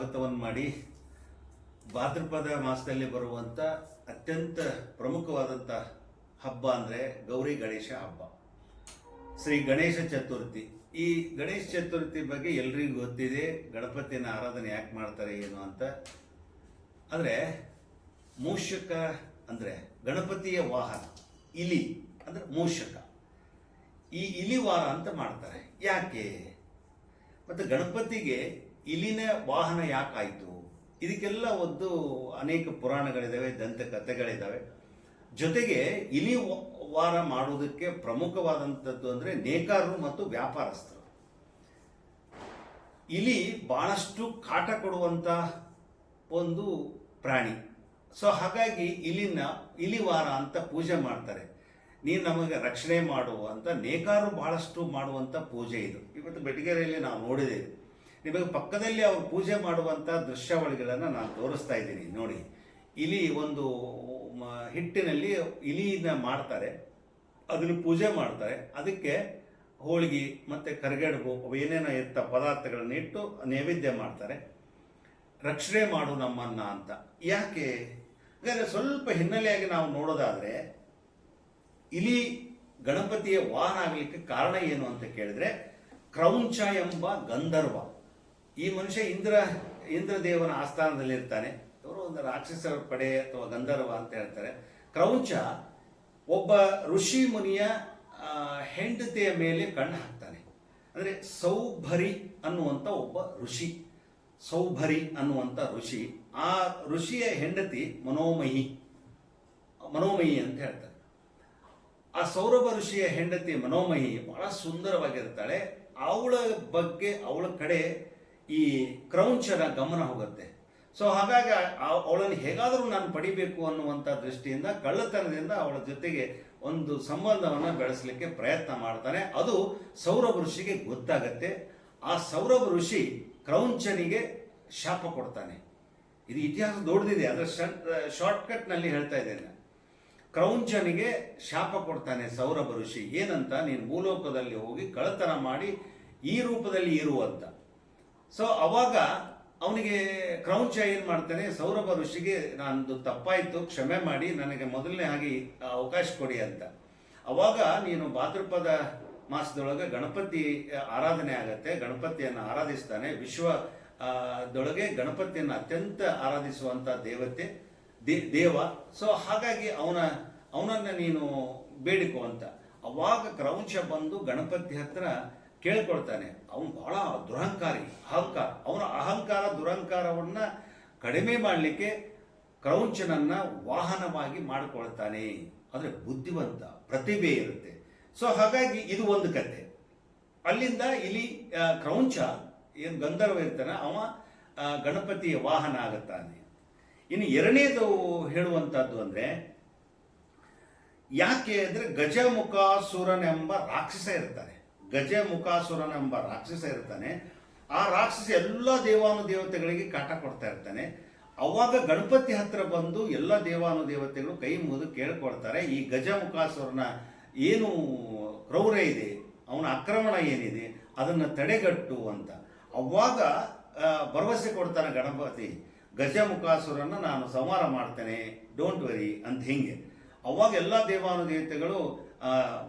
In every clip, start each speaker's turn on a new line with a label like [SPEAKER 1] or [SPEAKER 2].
[SPEAKER 1] ಸ್ವಾಗತವನ್ನು ಮಾಡಿ ಭಾದ್ರಪದ ಮಾಸದಲ್ಲಿ ಬರುವಂಥ ಅತ್ಯಂತ ಪ್ರಮುಖವಾದಂಥ ಹಬ್ಬ ಅಂದರೆ ಗೌರಿ ಗಣೇಶ ಹಬ್ಬ. ಶ್ರೀ ಗಣೇಶ ಚತುರ್ಥಿ. ಈ ಗಣೇಶ ಚತುರ್ಥಿ ಬಗ್ಗೆ ಎಲ್ರಿಗೂ ಗೊತ್ತಿದೆ ಗಣಪತಿನ ಆರಾಧನೆ ಯಾಕೆ ಮಾಡ್ತಾರೆ ಏನು ಅಂತ. ಆದರೆ ಮೂಷಕ ಅಂದರೆ ಗಣಪತಿಯ ವಾಹನ, ಇಲಿ ಅಂದರೆ ಮೂಷಕ. ಈ ಇಲಿ ವಾರ ಅಂತ ಮಾಡ್ತಾರೆ. ಯಾಕೆ? ಮತ್ತು ಗಣಪತಿಗೆ ಇಲಿನ ವಾಹನ ಯಾಕಾಯಿತು? ಇದಕ್ಕೆಲ್ಲ ಒಂದು ಅನೇಕ ಪುರಾಣಗಳಿದ್ದಾವೆ ದಂತ ಕಥೆಗಳಿದ್ದಾವೆ ಜೊತೆಗೆ ಇಲಿ ವಾರ ಮಾಡುವುದಕ್ಕೆ ಪ್ರಮುಖವಾದಂಥದ್ದು ಅಂದರೆ ನೇಕಾರರು ಮತ್ತು ವ್ಯಾಪಾರಸ್ಥರು. ಇಲಿ ಬಹಳಷ್ಟು ಕಾಟ ಕೊಡುವಂಥ ಒಂದು ಪ್ರಾಣಿ. ಸೊ ಹಾಗಾಗಿ ಇಲಿನ, ಇಲಿ ವಾರ ಅಂತ ಪೂಜೆ ಮಾಡ್ತಾರೆ. ನೀನು ನಮಗೆ ರಕ್ಷಣೆ ಮಾಡುವಂಥ ಅಂತ ನೇಕಾರರು ಬಹಳಷ್ಟು ಮಾಡುವಂಥ ಪೂಜೆ ಇದು. ಇವತ್ತು ಬೆಟಗೇರಿಯಲ್ಲಿ ನಾವು ನೋಡಿದ್ದೇವೆ. ನಿಮಗೆ ಪಕ್ಕದಲ್ಲಿ ಅವರು ಪೂಜೆ ಮಾಡುವಂಥ ದೃಶ್ಯಾವಳಿಗಳನ್ನು ನಾನು ತೋರಿಸ್ತಾ ಇದ್ದೀನಿ, ನೋಡಿ. ಇಲಿ ಒಂದು ಹಿಟ್ಟಿನಲ್ಲಿ ಇಲಿನ ಮಾಡ್ತಾರೆ. ಅದನ್ನು ಪೂಜೆ ಮಾಡ್ತಾರೆ. ಅದಕ್ಕೆ ಹೋಳಿಗೆ ಮತ್ತು ಕರಿಗಡುಬು ಏನೇನೋ ಇರ್ತ ಪದಾರ್ಥಗಳನ್ನ ಇಟ್ಟು ನೈವೇದ್ಯ ಮಾಡ್ತಾರೆ. ರಕ್ಷಣೆ ಮಾಡು ನಮ್ಮನ್ನ ಅಂತ. ಯಾಕೆ? ಹಾಗಾದರೆ ಸ್ವಲ್ಪ ಹಿನ್ನೆಲೆಯಾಗಿ ನಾವು ನೋಡೋದಾದರೆ, ಇಲಿ ಗಣಪತಿಯ ವಾಹನ ಆಗಲಿಕ್ಕೆ ಕಾರಣ ಏನು ಅಂತ ಕೇಳಿದ್ರೆ, ಕ್ರೌಂಚ ಎಂಬ ಗಂಧರ್ವ. ಈ ಮನುಷ್ಯ ಇಂದ್ರ, ಇಂದ್ರದೇವನ ಆಸ್ಥಾನದಲ್ಲಿರ್ತಾನೆ. ಅವರು ಒಂದು ರಾಕ್ಷಸರ ಪಡೆ ಅಥವಾ ಗಂಧರ್ವ ಅಂತ ಹೇಳ್ತಾರೆ. ಕ್ರೌಂಚ ಒಬ್ಬ ಋಷಿ ಮುನಿಯ ಹೆಂಡತಿಯ ಮೇಲೆ ಕಣ್ಣು ಹಾಕ್ತಾನೆ. ಅಂದರೆ ಸೌಭರಿ ಅನ್ನುವಂಥ ಒಬ್ಬ ಋಷಿ. ಸೌಭರಿ ಅನ್ನುವಂಥ ಋಷಿ. ಆ ಋಷಿಯ ಹೆಂಡತಿ ಮನೋಮಯಿ. ಮನೋಮಯಿ ಅಂತ ಹೇಳ್ತಾರೆ. ಆ ಸೌರಭ ಋಷಿಯ ಹೆಂಡತಿ ಮನೋಮಯಿ ಬಹಳ ಸುಂದರವಾಗಿರ್ತಾಳೆ. ಅವಳ ಬಗ್ಗೆ ಅವಳ ಕಡೆ ಈ ಕ್ರೌಂಚನ ಗಮನ ಹೋಗುತ್ತೆ. ಸೊ ಹಾಗಾಗಿ ಅವಳನ್ನು ಹೇಗಾದರೂ ನಾನು ಪಡಿಬೇಕು ಅನ್ನುವಂಥ ದೃಷ್ಟಿಯಿಂದ, ಕಳ್ಳತನದಿಂದ ಅವಳ ಜೊತೆಗೆ ಒಂದು ಸಂಬಂಧವನ್ನು ಬೆಳೆಸಲಿಕ್ಕೆ ಪ್ರಯತ್ನ ಮಾಡ್ತಾನೆ. ಅದು ಸೌರಭ ಋಷಿಗೆ ಗೊತ್ತಾಗತ್ತೆ. ಆ ಸೌರಭ ಋಷಿ ಕ್ರೌಂಚನಿಗೆ ಶಾಪ ಕೊಡ್ತಾನೆ. ಇದು ಇತಿಹಾಸ ದೊಡ್ಡದಿದೆ, ಅದರ ಶಾರ್ಟ್ಕಟ್ನಲ್ಲಿ ಹೇಳ್ತಾ ಇದ್ದೇನೆ. ಕ್ರೌಂಚನಿಗೆ ಶಾಪ ಕೊಡ್ತಾನೆ ಸೌರಭ ಋಷಿ. ಏನಂತ? ನೀನು ಭೂಲೋಕದಲ್ಲಿ ಹೋಗಿ ಕಳತನ ಮಾಡಿ ಈ ರೂಪದಲ್ಲಿ ಇರುವಂತ ಸೊ ಅವಾಗ ಅವನಿಗೆ ಕ್ರೌಂಚ ಏನು ಮಾಡ್ತಾನೆ, ಸೌರಭ ಋಷಿಗೆ ನಾನು ತಪ್ಪಾಯಿತು, ಕ್ಷಮೆ ಮಾಡಿ, ನನಗೆ ಮೊದಲನೇ ಆಗಿ ಅವಕಾಶ ಕೊಡಿ ಅಂತ. ಅವಾಗ ನೀನು ಭಾದ್ರಪದ ಮಾಸದೊಳಗೆ ಗಣಪತಿ ಆರಾಧನೆ ಆಗತ್ತೆ, ಗಣಪತಿಯನ್ನು ಆರಾಧಿಸ್ತಾನೆ. ವಿಶ್ವ ದೊಳಗೆ ಗಣಪತಿಯನ್ನು ಅತ್ಯಂತ ಆರಾಧಿಸುವಂಥ ದೇವತೆ, ದೇ- ದೇವ. ಸೊ ಹಾಗಾಗಿ ಅವನ, ಅವನನ್ನು ನೀನು ಬೇಡಿಕೋ ಅಂತ. ಅವಾಗ ಕ್ರೌಂಚ ಬಂದು ಗಣಪತಿ ಹತ್ರ ಕೇಳ್ಕೊಳ್ತಾನೆ. ಅವನು ಬಹಳ ದುರಹಂಕಾರಿ, ಅಹಂಕಾರ. ಅವನ ಅಹಂಕಾರ, ದುರಹಂಕಾರವನ್ನ ಕಡಿಮೆ ಮಾಡಲಿಕ್ಕೆ ಕ್ರೌಂಚನನ್ನು ವಾಹನವಾಗಿ ಮಾಡಿಕೊಳ್ತಾನೆ. ಅಂದರೆ ಬುದ್ಧಿವಂತ, ಪ್ರತಿಭೆ ಇರುತ್ತೆ. ಸೊ ಹಾಗಾಗಿ ಇದು ಒಂದು ಕತೆ. ಅಲ್ಲಿಂದ ಇಲ್ಲಿ ಕ್ರೌಂಚ ಏನು ಗಂಧರ್ವ ಇರ್ತಾನೆ, ಅವ ಗಣಪತಿಯ ವಾಹನ ಆಗುತ್ತಾನೆ. ಇನ್ನು ಎರಡನೇದು ಹೇಳುವಂಥದ್ದು ಅಂದರೆ, ಯಾಕೆ ಅಂದರೆ ಗಜಮುಖಾಸುರನೆಂಬ ರಾಕ್ಷಸ ಇರ್ತಾನೆ. ಗಜಮುಖಾಸುರನೆಂಬ ರಾಕ್ಷಸ ಇರ್ತಾನೆ. ಆ ರಾಕ್ಷಸ ಎಲ್ಲ ದೇವಾನು ದೇವತೆಗಳಿಗೆ ಕಾಟ ಕೊಡ್ತಾ ಇರ್ತಾನೆ. ಅವಾಗ ಗಣಪತಿ ಹತ್ರ ಬಂದು ಎಲ್ಲ ದೇವಾನು ದೇವತೆಗಳು ಕೈ ಮುಗಿದು ಕೇಳ್ಕೊಳ್ತಾರೆ, ಈ ಗಜಮುಖಾಸುರನ ಏನು ಕ್ರೌರ್ಯ ಇದೆ, ಅವನ ಆಕ್ರಮಣ ಏನಿದೆ, ಅದನ್ನು ತಡೆಗಟ್ಟು ಅಂತ. ಅವಾಗ ಭರವಸೆ ಕೊಡ್ತಾನೆ ಗಣಪತಿ, ಗಜಮುಖಾಸುರನ್ನ ನಾನು ಸಂಹಾರ ಮಾಡ್ತೇನೆ ಡೋಂಟ್ ವರಿ ಅಂತ ಹಿಂಗೆ. ಅವಾಗ ಎಲ್ಲ ದೇವಾನು ದೇವತೆಗಳು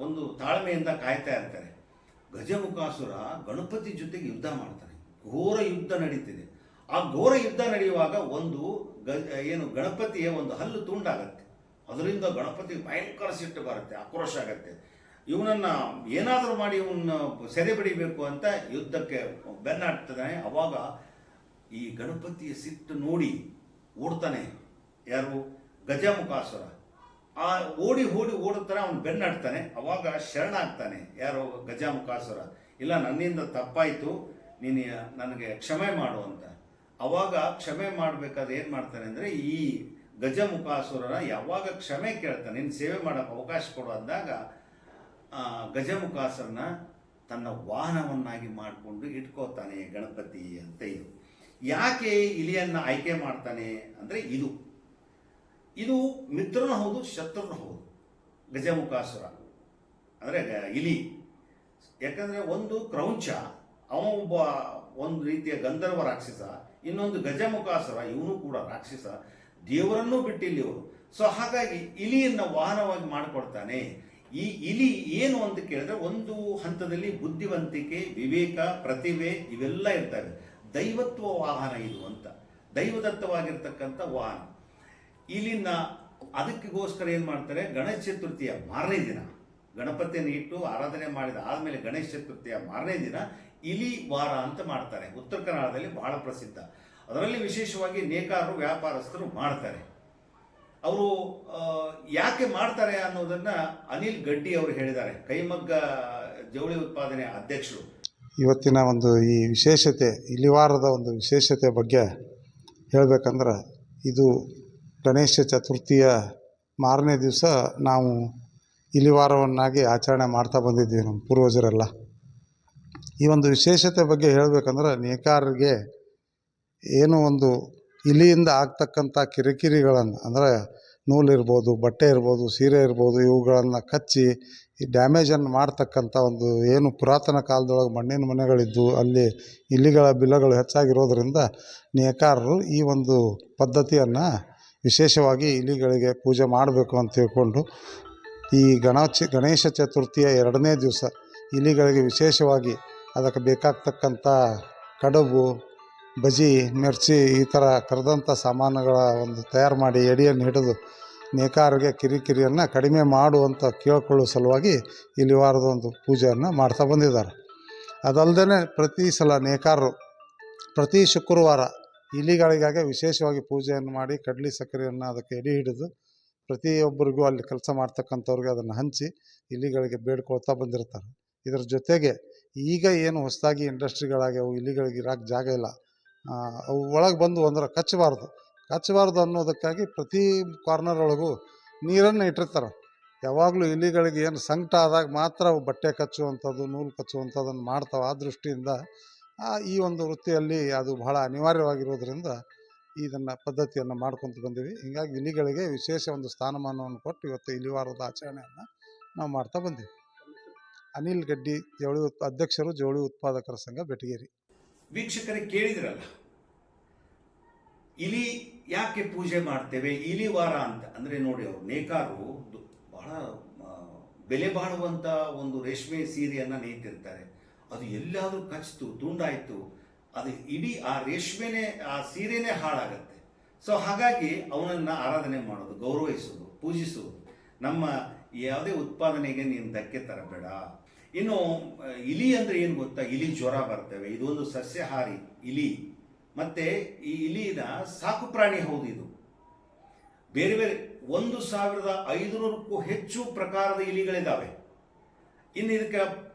[SPEAKER 1] ಒಂದು ತಾಳ್ಮೆಯಿಂದ ಕಾಯ್ತಾ ಇರ್ತಾರೆ. ಗಜಮುಖಾಸುರ ಗಣಪತಿ ಜೊತೆಗೆ ಯುದ್ಧ ಮಾಡ್ತಾನೆ. ಘೋರ ಯುದ್ಧ ನಡೀತಿದೆ. ಆ ಘೋರ ಯುದ್ಧ ನಡೆಯುವಾಗ ಒಂದು ಗ, ಏನು ಗಣಪತಿಯ ಒಂದು ಹಲ್ಲು ತುಂಡಾಗತ್ತೆ. ಅದರಿಂದ ಗಣಪತಿ ಭಯಂಕರ ಸಿಟ್ಟು ಬರುತ್ತೆ, ಆಕ್ರೋಶ ಆಗತ್ತೆ. ಇವನನ್ನ ಏನಾದರೂ ಮಾಡಿ ಇವನ್ನ ಸೆರೆ ಬಿಡಿಬೇಕು ಅಂತ ಯುದ್ಧಕ್ಕೆ ಬೆನ್ನಾಡ್ತಾನೆ ಅವಾಗ ಈ ಗಣಪತಿಯ ಸಿಟ್ಟು ನೋಡಿ ಓಡ್ತಾನೆ ಯಾರು? ಗಜಮುಖಾಸುರ. ಆ ಓಡಿ ಓಡಿ ಓಡುತ್ತಾರೆ ಅವನು ಬೆನ್ನಡ್ತಾನೆ, ಅವಾಗ ಶರಣಾಗ್ತಾನೆ ಯಾರೋ ಗಜಾಮುಖಾಸುರ ಇಲ್ಲ, ನನ್ನಿಂದ ತಪ್ಪಾಯಿತು, ನೀನು ನನಗೆ ಕ್ಷಮೆ ಮಾಡು ಅಂತ. ಅವಾಗ ಕ್ಷಮೆ ಮಾಡಬೇಕಾದ ಏನು ಮಾಡ್ತಾನೆ ಅಂದರೆ, ಈ ಗಜಮುಖಾಸುರನ ಯಾವಾಗ ಕ್ಷಮೆ ಕೇಳ್ತಾನೆ ನಿನ್ನ ಸೇವೆ ಮಾಡೋಕೆ ಅವಕಾಶ ಕೊಡು ಅಂದಾಗ ಗಜಮುಖಾಸುರನ ತನ್ನ ವಾಹನವನ್ನಾಗಿ ಮಾಡಿಕೊಂಡು ಇಟ್ಕೋತಾನೆ ಗಣಪತಿ ಅಂತ ಇದು. ಯಾಕೆ ಇಲಿಯನ್ನು ಆಯ್ಕೆ ಮಾಡ್ತಾನೆ ಅಂದರೆ ಇದು. ಇದು ಮಿತ್ರನೂ ಹೌದು, ಶತ್ರುನೂ ಹೌದು. ಗಜಮುಖಾಸುರ. ಅಂದರೆ ಇಲಿ. ಯಾಕಂದರೆ ಒಂದು ಕ್ರೌಂಚ, ಅವ ಒಬ್ಬ ಒಂದು ರೀತಿಯ ಗಂಧರ್ವ ರಾಕ್ಷಸ, ಇನ್ನೊಂದು ಗಜಮುಖಾಸುರ, ಇವನು ಕೂಡ ರಾಕ್ಷಸ, ದೇವರನ್ನೂ ಬಿಟ್ಟಿಲ್ಲ ಇವರು. ಸೊ ಹಾಗಾಗಿ ಇಲಿಯನ್ನು ವಾಹನವಾಗಿ ಮಾಡಿಕೊಡ್ತಾನೆ. ಈ ಇಲಿ ಏನು ಅಂತ ಕೇಳಿದ್ರೆ ಒಂದು ಹಂತದಲ್ಲಿ ಬುದ್ಧಿವಂತಿಕೆ, ವಿವೇಕ, ಪ್ರತಿಭೆ ಇವೆಲ್ಲ ಇರ್ತವೆ. ದೈವತ್ವ ವಾಹನ ಇದು ಅಂತ. ದೈವದತ್ತವಾಗಿರ್ತಕ್ಕಂಥ ವಾಹನ. ಇಲ್ಲಿನ ಅದಕ್ಕೋಸ್ಕರ ಏನು ಮಾಡ್ತಾರೆ? ಗಣೇಶ ಚತುರ್ಥಿಯ ಮಾರನೇ ದಿನ. ಗಣಪತಿಯನ್ನು ಇಟ್ಟು ಆರಾಧನೆ ಮಾಡಿದ ಆದಮೇಲೆ ಗಣೇಶ ಚತುರ್ಥಿಯ ಮಾರನೇ ದಿನ ಇಲಿ ವಾರ ಅಂತ ಮಾಡ್ತಾರೆ. ಉತ್ತರ ಕನ್ನಡದಲ್ಲಿ ಬಹಳ ಪ್ರಸಿದ್ಧ. ಅದರಲ್ಲಿ ವಿಶೇಷವಾಗಿ ನೇಕಾರರು, ವ್ಯಾಪಾರಸ್ಥರು ಮಾಡ್ತಾರೆ. ಅವರು ಯಾಕೆ ಮಾಡ್ತಾರೆ ಅನ್ನೋದನ್ನ ಅನಿಲ್ ಗಡ್ಡಿ ಅವರು ಹೇಳಿದ್ದಾರೆ. ಕೈಮಗ್ಗ ಜವಳಿ ಉತ್ಪಾದನೆ ಅಧ್ಯಕ್ಷರು.
[SPEAKER 2] ಇವತ್ತಿನ ಒಂದು ಈ ವಿಶೇಷತೆ ಇಲಿವಾರದ ಒಂದು ವಿಶೇಷತೆ ಬಗ್ಗೆ ಹೇಳಬೇಕಂದ್ರೆ ಇದು ಗಣೇಶ ಚತುರ್ಥಿಯ ಮಾರನೇ ದಿವಸ ನಾವು ಇಲಿವಾರವನ್ನಾಗಿ ಆಚರಣೆ ಮಾಡ್ತಾ ಬಂದಿದ್ದೀವಿ ನಮ್ಮ ಪೂರ್ವಜರೆಲ್ಲ. ಈ ಒಂದು ವಿಶೇಷತೆ ಬಗ್ಗೆ ಹೇಳಬೇಕಂದ್ರೆ ನೇಕಾರರಿಗೆ ಏನು ಒಂದು ಇಲಿಯಿಂದ ಆಗ್ತಕ್ಕಂಥ ಕಿರಿಕಿರಿಗಳನ್ನು, ಅಂದರೆ ನೂಲಿರ್ಬೋದು, ಬಟ್ಟೆ ಇರ್ಬೋದು, ಸೀರೆ ಇರ್ಬೋದು, ಇವುಗಳನ್ನು ಕಚ್ಚಿ ಈ ಡ್ಯಾಮೇಜನ್ನು ಮಾಡ್ತಕ್ಕಂಥ ಒಂದು ಏನು ಪುರಾತನ ಕಾಲದೊಳಗೆ ಮಣ್ಣಿನ ಮನೆಗಳಿದ್ದು, ಅಲ್ಲಿ ಇಲಿಗಳ ಬಿಲಗಳು ಹೆಚ್ಚಾಗಿರೋದ್ರಿಂದ ನೇಕಾರರು ಈ ಒಂದು ಪದ್ಧತಿಯನ್ನು ವಿಶೇಷವಾಗಿ ಇಲಿಗಳಿಗೆ ಪೂಜೆ ಮಾಡಬೇಕು ಅಂತ ತಿಳ್ಕೊಂಡು ಈ ಗಣಚ ಗಣೇಶ ಚತುರ್ಥಿಯ ಎರಡನೇ ದಿವಸ ಇಲಿಗಳಿಗೆ ವಿಶೇಷವಾಗಿ ಅದಕ್ಕೆ ಬೇಕಾಗ್ತಕ್ಕಂಥ ಕಡುಬು, ಬಜಿ, ಮಿರ್ಚಿ ಈ ಥರ ಕರೆದಂಥ ಸಾಮಾನುಗಳ ಒಂದು ತಯಾರು ಮಾಡಿ ಎಡಿಯನ್ನು ಹಿಡಿದು ನೇಕಾರಿಗೆ ಕಿರಿಕಿರಿಯನ್ನು ಕಡಿಮೆ ಮಾಡುವಂಥ ಕೇಳ್ಕೊಳ್ಳೋ ಸಲುವಾಗಿ ಇಲ್ಲಿ ವಾರದ ಒಂದು ಪೂಜೆಯನ್ನು ಮಾಡ್ತಾ ಬಂದಿದ್ದಾರೆ. ಅದಲ್ಲದೆ ಪ್ರತಿ ಸಲ ನೇಕಾರರು ಪ್ರತಿ ಶುಕ್ರವಾರ ಇಲಿಗಳಿಗಾಗಿ ವಿಶೇಷವಾಗಿ ಪೂಜೆಯನ್ನು ಮಾಡಿ ಕಡ್ಲಿ ಸಕ್ಕರೆಯನ್ನು ಅದಕ್ಕೆ ಎಡೆ ಹಿಡಿದು ಪ್ರತಿಯೊಬ್ಬರಿಗೂ ಅಲ್ಲಿ ಕೆಲಸ ಮಾಡ್ತಕ್ಕಂಥವ್ರಿಗೆ ಅದನ್ನು ಹಂಚಿ ಇಲಿಗಳಿಗೆ ಬೇಡ್ಕೊಳ್ತಾ ಬಂದಿರ್ತಾರೆ. ಇದರ ಜೊತೆಗೆ ಈಗ ಏನು ಹೊಸದಾಗಿ ಇಂಡಸ್ಟ್ರಿಗಳಾಗ್ಯಾವು ಇಲಿಗಳಿಗೆ ಇರೋಕೆ ಜಾಗ ಇಲ್ಲ. ಅವು ಒಳಗೆ ಬಂದು ಅಂದ್ರೆ ಕಚ್ಚಬಾರ್ದು. ಕಚ್ಚಬಾರ್ದು ಅನ್ನೋದಕ್ಕಾಗಿ ಪ್ರತಿ ಕಾರ್ನರ್ ಒಳಗೂ ನೀರನ್ನು ಇಟ್ಟಿರ್ತಾರೆ. ಯಾವಾಗಲೂ ಇಲಿಗಳಿಗೆ ಏನು ಸಂಕಟ ಆದಾಗ ಮಾತ್ರ ಅವು ಬಟ್ಟೆ ಕಚ್ಚುವಂಥದ್ದು, ನೂಲು ಕಚ್ಚುವಂಥದ್ದನ್ನು ಮಾಡ್ತಾವೆ. ಆ ದೃಷ್ಟಿಯಿಂದ ಈ ಒಂದು ವೃತ್ತಿಯಲ್ಲಿ ಅದು ಬಹಳ ಅನಿವಾರ್ಯವಾಗಿರೋದ್ರಿಂದ ಇದನ್ನು ಪದ್ಧತಿಯನ್ನು ಮಾಡ್ಕೊತ ಬಂದೀವಿ. ಹೀಗಾಗಿ ಇಲಿಗಳಿಗೆ ವಿಶೇಷ ಒಂದು ಸ್ಥಾನಮಾನವನ್ನು ಕೊಟ್ಟು ಇವತ್ತು ಇಲಿವಾರದ ಆಚರಣೆಯನ್ನು ನಾವು ಮಾಡ್ತಾ ಬಂದೀವಿ. ಅನಿಲ್ ಗಡ್ಡಿ ಜವಳಿ ಉತ್ ಅಧ್ಯಕ್ಷರು ಜವಳಿ ಉತ್ಪಾದಕರ ಸಂಘ ಬೆಟಗೇರಿ.
[SPEAKER 1] ವೀಕ್ಷಕರೇ ಕೇಳಿದ್ರಲ್ಲ ಇಲಿ ಯಾಕೆ ಪೂಜೆ ಮಾಡ್ತೇವೆ ಇಲಿ ವಾರ ಅಂತ ಅಂದ್ರೆ ನೋಡಿ ಅವರು ನೇಕಾರು ಬಹಳ ಆ, ಬೆಲೆ ಬಾಳುವಂಥ ಒಂದು ರೇಷ್ಮೆ ಸೀರೆಯನ್ನು ನೇಯ್ತಿರ್ತಾರೆ. ಅದು ಎಲ್ಲಾದ್ರೂ ಕಚ್ತು, ತುಂಡಾಯಿತು, ಅದು ಇಡೀ ಆ ರೇಷ್ಮೆನೆ, ಆ ಸೀರೆನೇ ಹಾಳಾಗತ್ತೆ. ಸೊ ಹಾಗಾಗಿ ಅವನನ್ನ ಆರಾಧನೆ ಮಾಡೋದು, ಗೌರವಿಸೋದು, ಪೂಜಿಸೋದು. ನಮ್ಮ ಯಾವುದೇ ಉತ್ಪಾದನೆಗೆ ನೀನು ಧಕ್ಕೆ ತರಬೇಡ. ಇನ್ನು, ಇಲಿ ಅಂದ್ರೆ ಏನು ಗೊತ್ತಾ? ಇಲಿ ಜ್ವರ ಬರ್ತವೆ. ಇದೊಂದು ಸಸ್ಯಹಾರಿ ಇಲಿ. ಮತ್ತೆ ಈ ಇಲಿನ ಸಾಕು ಪ್ರಾಣಿ ಹೌದು ಇದು. ಬೇರೆ ಬೇರೆ ಒಂದು ಸಾವಿರದ ಐದುನೂರಕ್ಕೂ ಹೆಚ್ಚು ಪ್ರಕಾರದ ಇಲಿಗಳಿದ್ದಾವೆ ಇನ್ನು ಇದಕ್ಕೆ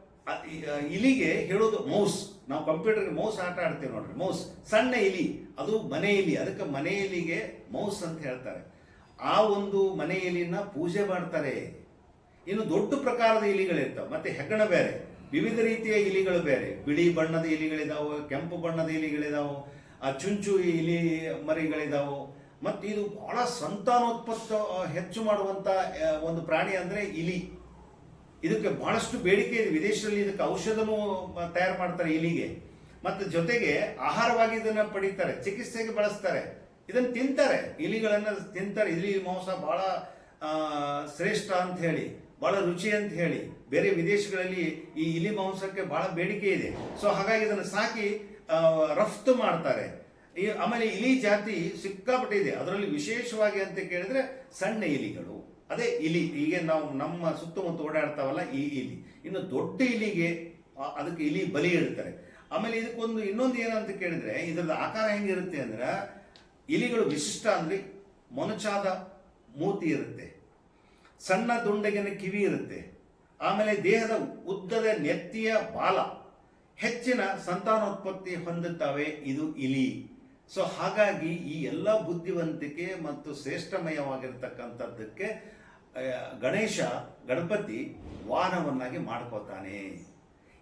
[SPEAKER 1] ಇಲಿಗೆ ಹೇಳೋದು ಮೌಸ್. ನಾವು ಕಂಪ್ಯೂಟರ್ಗೆ ಮೌಸ್ ಆಟ ಆಡ್ತೇವೆ ನೋಡ್ರಿ, ಮೌಸ್. ಸಣ್ಣ ಇಲಿ, ಅದು ಮನೆ ಇಲಿ, ಅದಕ್ಕೆ ಮನೆ ಇಲಿಗೆ ಮೌಸ್ ಅಂತ ಹೇಳ್ತಾರೆ. ಆ ಒಂದು ಮನೆ ಇಲಿನ ಪೂಜೆ ಮಾಡ್ತಾರೆ. ಇನ್ನು ದೊಡ್ಡ ಪ್ರಕಾರದ ಇಲಿಗಳಿರ್ತಾವೆ, ಮತ್ತೆ ಹೆಗ್ಗಣ ಬೇರೆ. ವಿವಿಧ ರೀತಿಯ ಇಲಿಗಳು ಬೇರೆ. ಬಿಳಿ ಬಣ್ಣದ ಇಲಿಗಳಿದಾವೆ, ಕೆಂಪು ಬಣ್ಣದ ಇಲಿಗಳಿದಾವೆ, ಆ ಚುಂಚು ಇಲಿ ಮರಿಗಳಿದಾವೆ. ಮತ್ತು ಇದು ಬಹಳ ಸಂತಾನೋತ್ಪತ್ತ ಹೆಚ್ಚು ಮಾಡುವಂತ ಒಂದು ಪ್ರಾಣಿ ಅಂದ್ರೆ ಇಲಿ. ಇದಕ್ಕೆ ಬಹಳಷ್ಟು ಬೇಡಿಕೆ ಇದೆ. ವಿದೇಶದಲ್ಲಿ ಇದಕ್ಕೆ ಔಷಧನೂ ತಯಾರು ಮಾಡ್ತಾರೆ ಇಲಿಗೆ. ಮತ್ತು ಜೊತೆಗೆ ಆಹಾರವಾಗಿ ಇದನ್ನು ಪಡೀತಾರೆ, ಚಿಕಿತ್ಸೆಗೆ ಬಳಸ್ತಾರೆ. ಇದನ್ನು ತಿಂತಾರೆ. ಇಲಿಗಳನ್ನು ತಿಂತಾರೆ. ಇಲಿ ಮಾಂಸ ಬಹಳ ಶ್ರೇಷ್ಠ ಅಂತ ಹೇಳಿ, ಬಹಳ ರುಚಿ ಅಂತ ಹೇಳಿ ಬೇರೆ ವಿದೇಶಗಳಲ್ಲಿ ಈ ಇಲಿ ಮಾಂಸಕ್ಕೆ ಬಹಳ ಬೇಡಿಕೆ ಇದೆ. ಸೊ ಹಾಗಾಗಿ ಇದನ್ನು ಸಾಕಿ ರಫ್ತು ಮಾಡ್ತಾರೆ. ಈ ಆಮೇಲೆ ಇಲಿ ಜಾತಿ ಸಿಕ್ಕಾಪಟ್ಟೆ ಇದೆ. ಅದರಲ್ಲಿ ವಿಶೇಷವಾಗಿ ಅಂತ ಕೇಳಿದ್ರೆ ಸಣ್ಣ ಇಲಿಗಳು ಅದೇ ಇಲಿ ಈಗ ನಾವು ನಮ್ಮ ಸುತ್ತಮುತ್ತ ಓಡಾಡ್ತಾವಲ್ಲ ಈ ಇಲಿ. ಇನ್ನು ದೊಡ್ಡ ಇಲಿಗೆ ಅದಕ್ಕೆ ಇಲಿ ಬಲಿ ಇಡ್ತಾರೆ ಆಮೇಲೆ ಇದಕ್ಕೊಂದು ಇನ್ನೊಂದು ಏನಂತ ಕೇಳಿದ್ರೆ ಇದರದ ಆಕಾರ ಹೆಂಗಿರುತ್ತೆ ಅಂದ್ರೆ, ಇಲಿಗಳು ವಿಶಿಷ್ಟ ಅಂದ್ರೆ ಮೊನಚಾದ ಮೂತಿ ಇರುತ್ತೆ, ಸಣ್ಣ ದುಂಡಗಿನ ಕಿವಿ ಇರುತ್ತೆ, ಆಮೇಲೆ ದೇಹದ ಉದ್ದದ ನೆತ್ತಿಯ ಬಾಲ, ಹೆಚ್ಚಿನ ಸಂತಾನೋತ್ಪತ್ತಿ ಹೊಂದುತ್ತವೆ ಇದು ಇಲಿ. ಸೊ ಹಾಗಾಗಿ ಈ ಎಲ್ಲ ಬುದ್ಧಿವಂತಿಕೆ ಮತ್ತು ಶ್ರೇಷ್ಠಮಯವಾಗಿರ್ತಕ್ಕಂಥದ್ದಕ್ಕೆ ಗಣೇಶ ಗಣಪತಿ ವಾಹನವನ್ನಾಗಿ ಮಾಡ್ಕೋತಾನೆ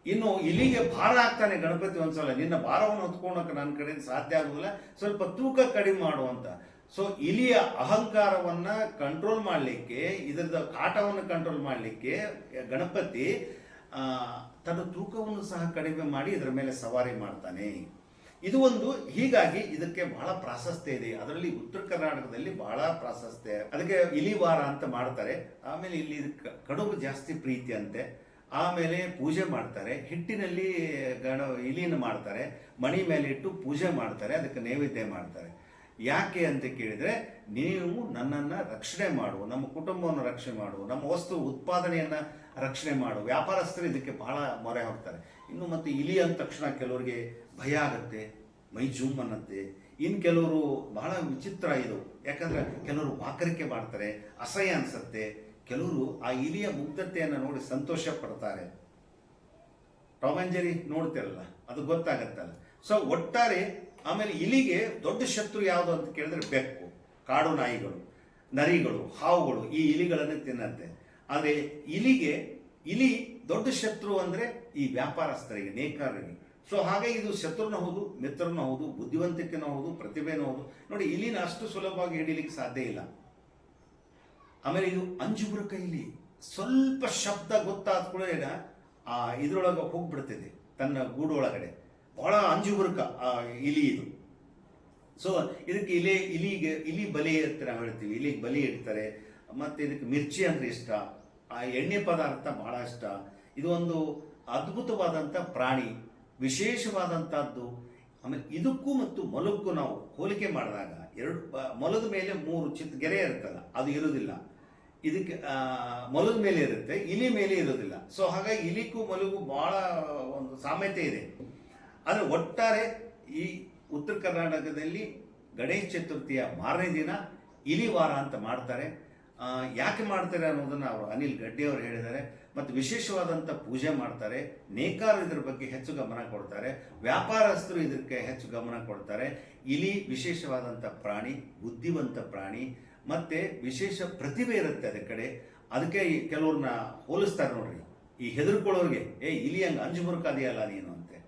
[SPEAKER 1] ಇನ್ನು ಇಲ್ಲಿಗೆ ಭಾರ ಆಗ್ತಾನೆ ಗಣಪತಿ ಒಂದ್ಸಲ. ನಿನ್ನ ಭಾರವನ್ನು ಹೊತ್ಕೊಳಕ್ಕೆ ನನ್ನ ಕಡೆಯಿಂದ ಸಾಧ್ಯ ಆಗೋದಿಲ್ಲ. ಸ್ವಲ್ಪ ತೂಕ ಕಡಿಮೆ ಮಾಡುವಂತ ಸೊ ಇಲಿಯ ಅಹಂಕಾರವನ್ನ ಕಂಟ್ರೋಲ್ ಮಾಡಲಿಕ್ಕೆ ಇದರದ ಕಾಟವನ್ನು ಕಂಟ್ರೋಲ್ ಮಾಡಲಿಕ್ಕೆ ಗಣಪತಿ ತನ್ನ ತೂಕವನ್ನು ಸಹ ಕಡಿಮೆ ಮಾಡಿ ಇದರ ಮೇಲೆ ಸವಾರಿ ಮಾಡ್ತಾನೆ. ಇದು ಒಂದು ಹೀಗಾಗಿ ಇದಕ್ಕೆ ಬಹಳ ಪ್ರಾಶಸ್ತ್ಯ ಇದೆ. ಅದರಲ್ಲಿ ಉತ್ತರ ಕರ್ನಾಟಕದಲ್ಲಿ ಬಹಳ ಪ್ರಾಶಸ್ತ್ಯ. ಅದಕ್ಕೆ ಇಲಿವಾರ ಅಂತ ಮಾಡ್ತಾರೆ. ಆಮೇಲೆ ಇಲ್ಲಿ ಕಡುಬು ಜಾಸ್ತಿ ಪ್ರೀತಿ ಅಂತೆ. ಆಮೇಲೆ ಪೂಜೆ ಮಾಡ್ತಾರೆ. ಹಿಟ್ಟಿನಲ್ಲಿ ಗಣ, ಇಲಿನ ಮಾಡ್ತಾರೆ. ಮಣಿ ಮೇಲೆ ಇಟ್ಟು ಪೂಜೆ ಮಾಡ್ತಾರೆ. ಅದಕ್ಕೆ ನೈವೇದ್ಯ ಮಾಡ್ತಾರೆ. ಯಾಕೆ ಅಂತ ಕೇಳಿದರೆ, ನೀವು ನನ್ನನ್ನು ರಕ್ಷಣೆ ಮಾಡು, ನಮ್ಮ ಕುಟುಂಬವನ್ನು ರಕ್ಷಣೆ ಮಾಡು, ನಮ್ಮ ವಸ್ತು ಉತ್ಪಾದನೆಯನ್ನ ರಕ್ಷಣೆ ಮಾಡು. ವ್ಯಾಪಾರಸ್ಥರು ಇದಕ್ಕೆ ಬಹಳ ಮೊರೆ ಹೋಗ್ತಾರೆ. ಇನ್ನು ಮತ್ತೆ ಇಲಿ ಅಂದ ತಕ್ಷಣ ಕೆಲವರಿಗೆ ಭಯ ಆಗುತ್ತೆ, ಮೈ ಜೂಮ್ ಅನ್ನತ್ತೆ. ಇನ್ನು ಕೆಲವರು ಬಹಳ ವಿಚಿತ್ರ ಇದು. ಯಾಕಂದರೆ ಕೆಲವರು ವಾಕರಿಕೆ ಮಾಡ್ತಾರೆ, ಅಸಹ್ಯ ಅನಿಸತ್ತೆ. ಕೆಲವರು ಆ ಇಲಿಯ ಮುಗ್ಧತೆಯನ್ನು ನೋಡಿ ಸಂತೋಷ ಪಡ್ತಾರೆ. ಟಾಮಂಜರಿ ನೋಡ್ತಿರಲ್ಲ, ಅದು ಗೊತ್ತಾಗತ್ತಲ್ಲ. ಸೊ ಒಟ್ಟಾರೆ ಆಮೇಲೆ ಇಲಿಗೆ ದೊಡ್ಡ ಶತ್ರು ಯಾವುದು ಅಂತ ಕೇಳಿದ್ರೆ ಬೆಕ್ಕು, ಕಾಡು ನಾಯಿಗಳು, ನರಿಗಳು, ಹಾವುಗಳು ಈ ಇಲಿಗಳನ್ನು ತಿನ್ನತ್ತೆ. ಆದರೆ ಇಲಿಗೆ, ಇಲಿ ದೊಡ್ಡ ಶತ್ರು ಅಂದರೆ ಈ ವ್ಯಾಪಾರಸ್ಥರಿಗೆ, ನೇಕಾರರಿಗೆ. ಸೊ ಹಾಗೆ ಇದು ಶತ್ರುನ ಹೌದು, ಮಿತ್ರನ ಹೌದು, ಬುದ್ಧಿವಂತಿಕೆನೂ ಹೌದು, ಪ್ರತಿಭೆನೂ ಹೌದು. ನೋಡಿ, ಇಲ್ಲಿನ ಅಷ್ಟು ಸುಲಭವಾಗಿ ಹಿಡೀಲಿಕ್ಕೆ ಸಾಧ್ಯ ಇಲ್ಲ. ಆಮೇಲೆ ಇದು ಅಂಜುಬುರ ಕೈಲಿ ಸ್ವಲ್ಪ ಶಬ್ದ ಗೊತ್ತಾದ ಕೂಡ ಆ, ಇದ್ರೊಳಗೆ ಹೋಗ್ಬಿಡ್ತಿದೆ ತನ್ನ ಗೂಡು ಒಳಗಡೆ. ಬಹಳ ಅಂಜುಬುರುಕ ಆ, ಇಲಿ ಇದು. ಸೊ ಇದಕ್ಕೆ ಇಲಿ, ಇಲಿಗೆ, ಇಲಿ ಬಲಿ ಇರ್ತಾರೆ ನಾವು ಹೇಳ್ತೀವಿ. ಇಲಿಗೆ ಬಲಿ ಇಡ್ತಾರೆ. ಮತ್ತೆ ಇದಕ್ಕೆ ಮಿರ್ಚಿ ಅಂದ್ರೆ ಇಷ್ಟ. ಆ, ಎಣ್ಣೆ ಪದಾರ್ಥ ಬಹಳ ಇಷ್ಟ. ಇದು ಒಂದು ಅದ್ಭುತವಾದಂಥ ಪ್ರಾಣಿ. ವಿಶೇಷವಾದಂಥದ್ದು ಆಮೇಲೆ ಇದಕ್ಕೂ ಮತ್ತು ಮೊಲಕ್ಕೂ ನಾವು ಹೋಲಿಕೆ ಮಾಡಿದಾಗ ಎರಡು ಮಲದ ಮೇಲೆ ಮೂರು ಚಿತ್ ಗೆರೆ ಇರುತ್ತಲ್ಲ, ಅದು ಇರೋದಿಲ್ಲ ಇದಕ್ಕೆ ಮಲದ ಮೇಲೆ ಇರುತ್ತೆ, ಇಲಿ ಮೇಲೆ ಇರೋದಿಲ್ಲ ಸೊ ಹಾಗಾಗಿ ಇಲಿಗೂ ಮೊಲಗೂ ಬಹಳ ಒಂದು ಸಾಮ್ಯತೆ ಇದೆ. ಆದರೆ ಒಟ್ಟಾರೆ ಈ ಉತ್ತರ ಕರ್ನಾಟಕದಲ್ಲಿ ಗಣೇಶ ಚತುರ್ಥಿಯ ಮಾರನೇ ದಿನ ಇಲಿ ವಾರ ಅಂತ ಮಾಡ್ತಾರೆ. ಯಾಕೆ ಮಾಡ್ತಾರೆ ಅನ್ನೋದನ್ನ ಅವರು ಅನಿಲ್ ಗಡ್ಡೆ ಅವರು ಹೇಳಿದ್ದಾರೆ. ಮತ್ತು ವಿಶೇಷವಾದಂಥ ಪೂಜೆ ಮಾಡ್ತಾರೆ. ನೇಕಾರರು ಇದ್ರ ಬಗ್ಗೆ ಹೆಚ್ಚು ಗಮನ ಕೊಡ್ತಾರೆ. ವ್ಯಾಪಾರಸ್ಥರು ಇದಕ್ಕೆ ಹೆಚ್ಚು ಗಮನ ಕೊಡ್ತಾರೆ. ಇಲಿ ವಿಶೇಷವಾದಂಥ ಪ್ರಾಣಿ, ಬುದ್ಧಿವಂತ ಪ್ರಾಣಿ, ಮತ್ತೆ ವಿಶೇಷ ಪ್ರತಿಭೆ ಇರುತ್ತೆ ಅದರ ಕಡೆ. ಅದಕ್ಕೆ ಕೆಲವ್ರನ್ನ ಹೋಲಿಸ್ತಾರೆ ನೋಡ್ರಿ. ಈ ಹೆದರ್ಕೊಳ್ಳೋರಿಗೆ, ಏ, ಇಲಿ ಹಂಗೆ ಅಂಜುಬುರುಕ ನೀನು ಅಂತೆ.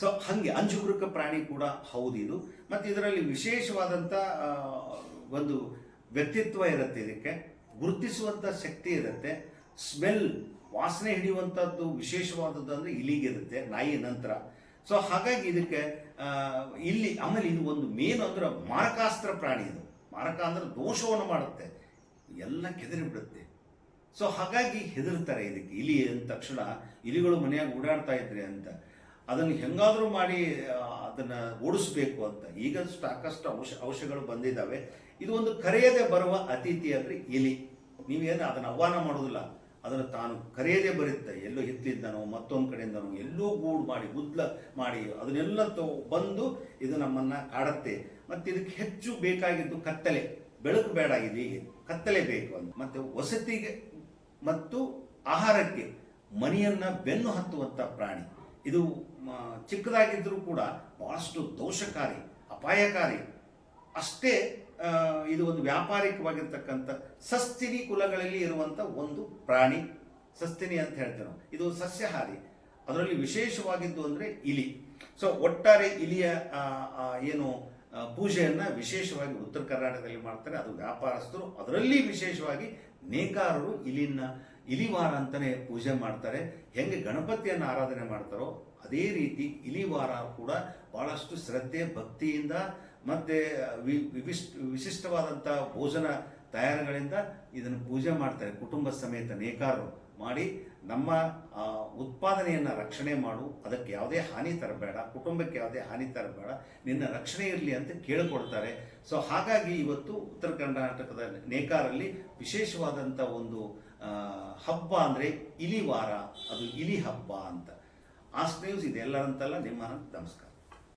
[SPEAKER 1] ಸೊ ಹಂಗೆ ಅಂಜುಬುರುಕ ಪ್ರಾಣಿ ಕೂಡ ಹೌದು ಇದು. ಮತ್ತು ಇದರಲ್ಲಿ ವಿಶೇಷವಾದಂಥ ಒಂದು ವ್ಯಕ್ತಿತ್ವ ಇರುತ್ತೆ ಇದಕ್ಕೆ ಗುರುತಿಸುವಂಥ ಶಕ್ತಿ ಇರುತ್ತೆ ಸ್ಮೆಲ್ ವಾಸನೆ ಹಿಡಿಯುವಂಥದ್ದು ವಿಶೇಷವಾದದ್ದು ಅಂದರೆ ಇಲಿಗಿರುತ್ತೆ ನಾಯಿ ನಂತರ. ಸೊ ಹಾಗಾಗಿ ಇದಕ್ಕೆ ಇಲ್ಲಿ ಆಮೇಲೆ ಇದು ಒಂದು ಮೇನ್ ಅಂದ್ರೆ ಮಾರಕಾಸ್ತ್ರ ಪ್ರಾಣಿ ಇದು. ಮಾರಕ ಅಂದ್ರೆ ದೋಷವನ್ನು ಮಾಡುತ್ತೆ. ಎಲ್ಲ ಕೆದರಿ ಬಿಡುತ್ತೆ. ಸೊ ಹಾಗಾಗಿ ಹೆದರ್ತಾರೆ ಇದಕ್ಕೆ. ಇಲಿ ಅಂದ ತಕ್ಷಣ ಇಲಿಗಳು ಮನೆಯಾಗ ಓಡಾಡ್ತಾ ಇದ್ರಿ ಅಂತ. ಅದನ್ನು ಹೆಂಗಾದ್ರೂ ಮಾಡಿ ಅದನ್ನು ಓಡಿಸ್ಬೇಕು ಅಂತ. ಈಗ ಸಾಕಷ್ಟು ಔಷ ಔಷಧಗಳು ಬಂದಿದ್ದಾವೆ. ಇದು ಒಂದು ಕರೆಯದೆ ಬರುವ ಅತಿಥಿ ಅಂದ್ರೆ ಇಲಿ. ನೀವೇನು ಅದನ್ನ ಆಹ್ವಾನ ಮಾಡೋದಿಲ್ಲ. ಅದನ್ನು ತಾನು ಕರೆಯದೆ ಬರುತ್ತೆ. ಎಲ್ಲೋ ಹಿತ್ತಲಿದ್ದನೋ ಮತ್ತೊಂದು ಕಡೆಯಿಂದನೋ ಎಲ್ಲೋ ಗೂಡು ಮಾಡಿ ಗುದ್ಲ ಮಾಡಿ ಅದನ್ನೆಲ್ಲ ತೊ ಬಂದು ಇದು ನಮ್ಮನ್ನ ಕಾಡತ್ತೆ. ಮತ್ತೆ ಇದಕ್ಕೆ ಹೆಚ್ಚು ಬೇಕಾಗಿದ್ದು ಕತ್ತಲೆ. ಬೆಳಕು ಬೇಡ ಇಲ್ಲಿಗೆ ಕತ್ತಲೆ ಬೇಕು ಅಂತ. ಮತ್ತೆ ವಸತಿಗೆ ಮತ್ತು ಆಹಾರಕ್ಕೆ ಮನೆಯನ್ನು ಬೆನ್ನು ಹತ್ತುವಂತ ಪ್ರಾಣಿ. ಇದು ಮ, ಚಿಕ್ಕದಾಗಿದ್ರೂ ಕೂಡ ಬಹಳಷ್ಟು ದೋಷಕಾರಿ ಅಪಾಯಕಾರಿ. ಅಷ್ಟೇ ಇದು ಒಂದು ವ್ಯಾಪಾರಿಕವಾಗಿರ್ತಕ್ಕಂಥ ಸಸ್ತಿನಿ ಕುಲಗಳಲ್ಲಿ ಇರುವಂತ ಒಂದು ಪ್ರಾಣಿ. ಸಸ್ತಿನಿ ಅಂತ ಹೇಳ್ತೇವೆ ನಾವು. ಇದು ಸಸ್ಯಹಾರಿ. ಅದರಲ್ಲಿ ವಿಶೇಷವಾಗಿದ್ದು ಅಂದ್ರೆ ಇಲಿ. ಸೊ ಒಟ್ಟಾರೆ ಇಲಿಯ ಏನು ಪೂಜೆಯನ್ನು ವಿಶೇಷವಾಗಿ ಉತ್ತರ ಕರ್ನಾಟಕದಲ್ಲಿ ಮಾಡ್ತಾರೆ. ಅದು ವ್ಯಾಪಾರಸ್ಥರು. ಅದರಲ್ಲಿ ವಿಶೇಷವಾಗಿ ನೇಕಾರರು ಇಲಿನ ಇಲಿವಾರ ಅಂತಲೇ ಪೂಜೆ ಮಾಡ್ತಾರೆ. ಹೆಂಗೆ ಗಣಪತಿಯನ್ನು ಆರಾಧನೆ ಮಾಡ್ತಾರೋ ಅದೇ ರೀತಿ ಇಲಿವಾರ ಕೂಡ ಬಹಳಷ್ಟು ಶ್ರದ್ಧೆ, ಭಕ್ತಿಯಿಂದ ಮತ್ತೆ ವಿ- ವಿವಿಷ್ಟ ವಿಶಿಷ್ಟವಾದಂಥ ಭೋಜನ ತಯಾರಿಗಳಿಂದ ಇದನ್ನು ಪೂಜೆ ಮಾಡ್ತಾರೆ. ಕುಟುಂಬ ಸಮೇತ ನೇಕಾರರು ಮಾಡಿ ನಮ್ಮ ಉತ್ಪಾದನೆಯನ್ನು ರಕ್ಷಣೆ ಮಾಡು. ಅದಕ್ಕೆ ಯಾವುದೇ ಹಾನಿ ತರಬೇಡ. ಕುಟುಂಬಕ್ಕೆ ಯಾವುದೇ ಹಾನಿ ತರಬೇಡ. ನಿನ್ನ ರಕ್ಷಣೆ ಇರಲಿ ಅಂತ ಕೇಳಿಕೊಡ್ತಾರೆ. ಸೊ ಹಾಗಾಗಿ ಇವತ್ತು ಉತ್ತರ ಕರ್ನಾಟಕದ ನೇಕಾರಲ್ಲಿ ವಿಶೇಷವಾದಂಥ ಒಂದು ಹಬ್ಬ ಅಂದರೆ ಇಲಿ ವಾರ ಅದು ಇಲಿ ಹಬ್ಬ ಅಂತ. ಆ ನ್ಯೂಸ್ ಇದೆಲ್ಲರಂತಲ್ಲ, ನಿಮ್ಮ ನಮಸ್ಕಾರ.